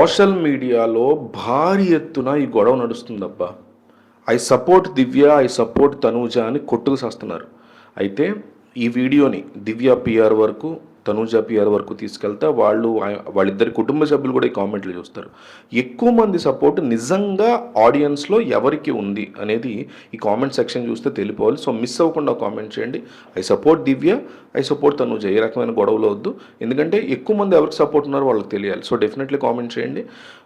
Social మీడియాలో భారీ ఎత్తున ఈ గొడవ నడుస్తుందబ్బా. I support Divya I support Tanuja అని కొట్టుకు చేస్తున్నారు అయితే ఈ వీడియోని దివ్య పిఆర్ వరకు తనుజ పిఆర్ వరకు తీసుకెళ్తే వాళ్ళు వాళ్ళిద్దరి కుటుంబ సభ్యులు కూడా ఈ కామెంట్లు చూస్తారు. ఎక్కువ మంది సపోర్ట్ నిజంగా ఆడియన్స్లో ఎవరికి ఉంది అనేది ఈ కామెంట్ సెక్షన్ చూస్తే తెలిపోవాలి. సో మిస్ అవ్వకుండా కామెంట్ చేయండి. I support Divya I support Tanuja. ఏ రకమైన గొడవలు వద్దు. ఎందుకంటే ఎక్కువ మంది ఎవరికి సపోర్ట్ ఉన్నారో వాళ్ళకి తెలియాలి. సో డెఫినెట్లీ కామెంట్ చేయండి.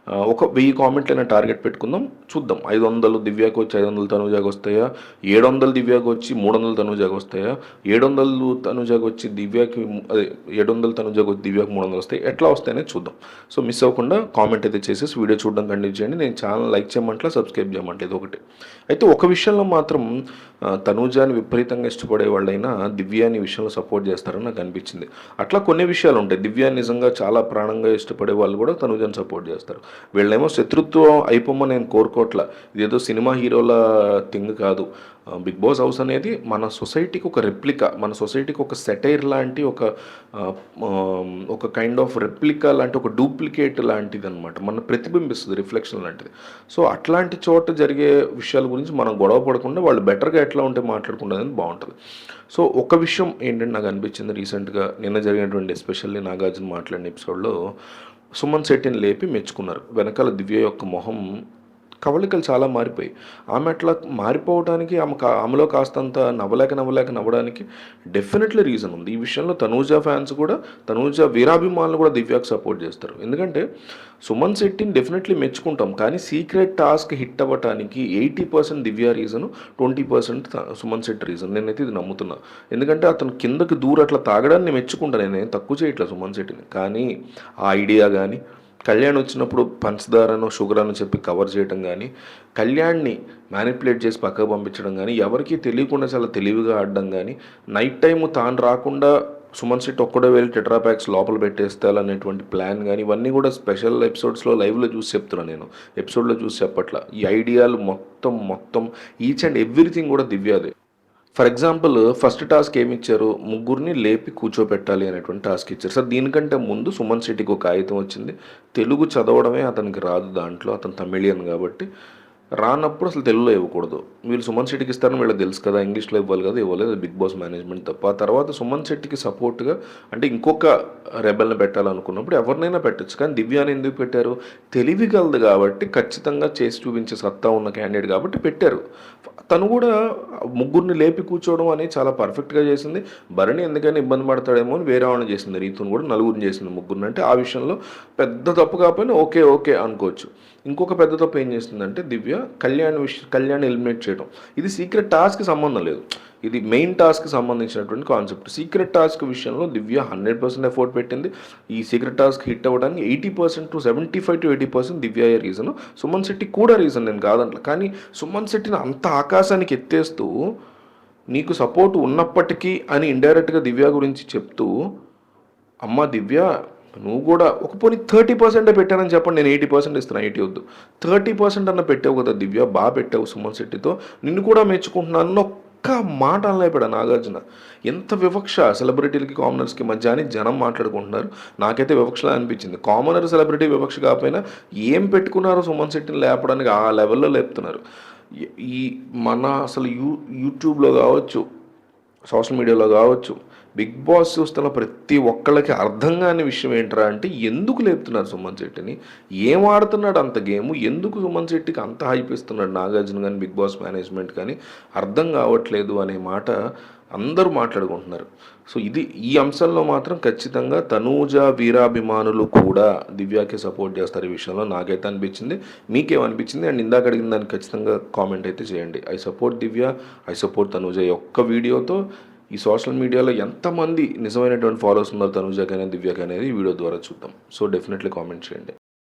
ఒక వెయ్యి కామెంట్లైనా టార్గెట్ పెట్టుకుందాం. చూద్దాం. ఐదు వందలు దివ్యాకి వచ్చి ఐదు వందలు తనుజాకి వస్తాయా? ఏడు వందలు దివ్యాకి వచ్చి మూడు వందలు తనుజాకి వస్తాయా? ఏడు వందలు తనుజాకి వచ్చి దివ్యాకి అదే ఏడు వందలు తనుజాకి వచ్చి దివ్యాకి మూడు వందలు వస్తాయి. ఎట్లా వస్తాయనే చూద్దాం. సో మిస్ అవ్వకుండా కామెంట్ అయితే చేసేసి వీడియో చూడడం కంటిన్యూ చేయండి. నేను ఛానల్ లైక్ చేయమంటలా సబ్స్క్రైబ్ చేయమంటే ఇది ఒకటి అయితే ఒక విషయంలో మాత్రం తనూజాని విపరీతంగా ఇష్టపడే వాళ్ళైనా దివ్యాని విషయంలో సపోర్ట్ చేస్తారని నాకు అనిపించింది. అట్లా కొన్ని విషయాలు ఉంటాయి. దివ్యాన్ని నిజంగా చాలా ప్రాణంగా ఇష్టపడే వాళ్ళు కూడా తనూజాని సపోర్ట్ చేస్తారు. వీళ్ళేమో శత్రుత్వం అయిపోమని నేను కోరుకోవట్లా. ఇదేదో సినిమా హీరోల థింగ్ కాదు. బిగ్ బాస్ హౌస్ అనేది మన సొసైటీకి ఒక రెప్లికా మన సొసైటీకి ఒక సెటైర్ లాంటి ఒక ఒక కైండ్ ఆఫ్ రెప్లికా లాంటి ఒక డూప్లికేట్ లాంటిది అనమాట మన ప్రతిబింబిస్తుంది రిఫ్లెక్షన్ లాంటిది. సో అట్లాంటి చోట జరిగే విషయాల గురించి మనం గొడవ పడకుండా వాళ్ళు బెటర్గా ఎట్లా ఉంటే మాట్లాడుకుంటుంది బాగుంటుంది. సో ఒక విషయం ఏంటంటే నాకు అనిపించింది రీసెంట్గా నిన్న జరిగినటువంటి ఎస్పెషల్లీ నాగార్జున మాట్లాడిన ఎపిసోడ్లో సుమన్ శెట్టిని లేపి మెచ్చుకున్నారు. వెనకాల దివ్య యొక్క మొహం కవళికలు చాలా మారిపోయి ఆమె అట్లా మారిపోవడానికి ఆమె కా ఆమెలో కాస్తంత నవ్వలేక నవ్వలేక నవ్వడానికి డెఫినెట్లీ రీజన్ ఉంది. ఈ విషయంలో తనూజ ఫ్యాన్స్ కూడా తనూజ వీరాభిమానులు కూడా దివ్యాకి సపోర్ట్ చేస్తారు. ఎందుకంటే సుమన్ శెట్టిని డెఫినెట్లీ మెచ్చుకుంటాం. కానీ సీక్రెట్ టాస్క్ హిట్ అవ్వటానికి eighty percent Divya reason twenty percent Suman Shetty reason. నేనైతే ఇది నమ్ముతున్నా. ఎందుకంటే అతను కిందకి దూర అట్లా తాగడాన్ని మెచ్చుకుంటాను నేను తక్కువ చేయట్లేదు సుమన్ శెట్టిని. కానీ ఆ ఐడియా కానీ కళ్యాణ్ వచ్చినప్పుడు పంచదారను షుగర్ అని చెప్పి కవర్ చేయడం కానీ కళ్యాణ్ని మ్యానిపులేట్ చేసి పక్కకు పంపించడం కానీ ఎవరికీ తెలియకుండా చాలా తెలివిగా ఆడడం కానీ నైట్ టైం తాను రాకుండా సుమన్ సెట్ ఒక్కడే వెళ్ళి టెట్రా ప్యాక్స్ లోపల పెట్టేస్తాలనేటువంటి ప్లాన్ కానీ ఇవన్నీ కూడా స్పెషల్ ఎపిసోడ్స్లో లైవ్లో చూసి చెప్తున్నాను నేను. ఎపిసోడ్లో చూసి చెప్పట్ల. ఈ ఐడియాలు మొత్తం మొత్తం ఈచ్ అండ్ ఎవ్రీథింగ్ కూడా దివ్యాదే ఫర్ ఎగ్జాంపుల్ ఫస్ట్ టాస్క్ ఏమి ఇచ్చారు ముగ్గురిని లేపి కూర్చోబెట్టాలి అనేటువంటి టాస్క్ ఇచ్చారు. సార్ దీనికంటే ముందు సుమన్ శెట్టికి ఒక కాగితం వచ్చింది. తెలుగు చదవడమే అతనికి రాదు దాంట్లో. అతను తమిళియన్ కాబట్టి రానప్పుడు అసలు తెలుగులో ఇవ్వకూడదు. వీళ్ళు సుమన్ శెట్టికి ఇస్తారని వీళ్ళకి తెలుసు కదా ఇంగ్లీష్లో ఇవ్వాలి కదా ఇవ్వలేదు. బిగ్ బాస్ మేనేజ్మెంట్ తప్ప. ఆ తర్వాత సుమన్ శెట్టికి సపోర్ట్గా అంటే ఇంకొక రెబల్ని పెట్టాలనుకున్నప్పుడు ఎవరినైనా పెట్టచ్చు. కానీ దివ్యాని ఎందుకు పెట్టారు? తెలివి కలదు కాబట్టి ఖచ్చితంగా చేసి చూపించే సత్తా ఉన్న క్యాండిడేట్ కాబట్టి పెట్టారు. తను కూడా ముగ్గురిని లేపి కూర్చోవడం అనేది చాలా పర్ఫెక్ట్గా చేసింది. భరణి ఎందుకని ఇబ్బంది పడతాడేమో అని వేరే వాళ్ళని చేసింది. రీతుని కూడా నలుగురిని చేసింది ముగ్గురిని. అంటే ఆ విషయంలో పెద్ద తప్పు కాకపోయినా ఓకే ఓకే అనుకోవచ్చు. ఇంకొక పెద్ద తప్పు ఏం చేస్తుందంటే దివ్య కళ్యాణ్ విష్ కళ్యాణ్ ఎలిమినేట్ చేయడం ఇది సీక్రెట్ టాస్క్ సంబంధం లేదు. ఇది మెయిన్ టాస్క్ సంబంధించినటువంటి కాన్సెప్ట్. సీక్రెట్ టాస్క్ విషయంలో దివ్య హండ్రెడ్ పర్సెంట్ ఎఫోర్ట్ పెట్టింది. ఈ సీక్రెట్ టాస్క్ హిట్ అవ్వడానికి eighty percent to seventy five to eighty percent Divya reason Suman Shetty కూడా రీజన్ నేను కాదంట కానీ సుమన్ శెట్టిని అంత ఆకాశానికి ఎత్తేస్తూ నీకు సపోర్ట్ ఉన్నప్పటికీ అని ఇండైరెక్ట్గా దివ్య గురించి చెప్తూ అమ్మ దివ్య నువ్వు కూడా ఒక పోనీ థర్టీ పర్సెంటే పెట్టానని చెప్పండి నేను ఎయిటీ పర్సెంట్ ఇస్తున్నా ఎయిటీ వద్దు. థర్టీ పర్సెంట్ అన్న పెట్టావు కదా దివ్య బాగా పెట్టావు సుమన్ శెట్టితో. నిన్ను కూడా మెచ్చుకుంటున్నాను అన్న ఒక్క మాట అనలేపాడు నాగార్జున. ఎంత వివక్ష సెలబ్రిటీలకి కామనర్స్కి మధ్య అని జనం మాట్లాడుకుంటున్నారు. నాకైతే వివక్షలా అనిపించింది. కామనర్ సెలబ్రిటీ వివక్ష కాకపోయినా ఏం పెట్టుకున్నారో సుమన్ శెట్టిని లేపడానికి ఆ లెవెల్లో లేపుతున్నారు. ఈ మన అసలు యూ యూట్యూబ్లో కావచ్చు సోషల్ మీడియాలో కావచ్చు బిగ్ బాస్ చూస్తున్న ప్రతి ఒక్కళ్ళకి అర్థం కాని విషయం ఏంట్రా అంటే ఎందుకు లేపుతున్నారు సుమన్ శెట్టిని? ఏం ఆడుతున్నాడు అంత గేమ్? ఎందుకు సుమన్ శెట్టికి అంత హైప్ ఇస్తున్నాడు నాగార్జున కానీ బిగ్ బాస్ మేనేజ్మెంట్ కానీ? అర్థం కావట్లేదు అనే మాట అందరూ మాట్లాడుకుంటున్నారు. సో ఇది ఈ అంశంలో మాత్రం ఖచ్చితంగా తనూజ వీరాభిమానులు కూడా దివ్యాకే సపోర్ట్ చేస్తారు ఈ విషయంలో. నాకైతే అనిపించింది. మీకేమనిపించింది? అండ్ ఇందాక అడిగిన దానికి ఖచ్చితంగా కామెంట్ అయితే చేయండి. I support Divya I support Tanuja యొక్క వీడియోతో ఈ సోషల్ మీడియాలో ఎంతమంది నిజమైనటువంటి ఫాలోవర్స్ ఉన్నారు తనూజకి అనేది దివ్యకి అనేది ఈ వీడియో ద్వారా చూద్దాం. సో డెఫినెట్లీ కామెంట్ చేయండి.